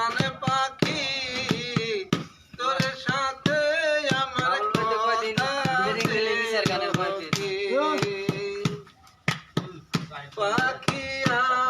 প্রাণে পাখি তোর সাথে আমার পাখি আর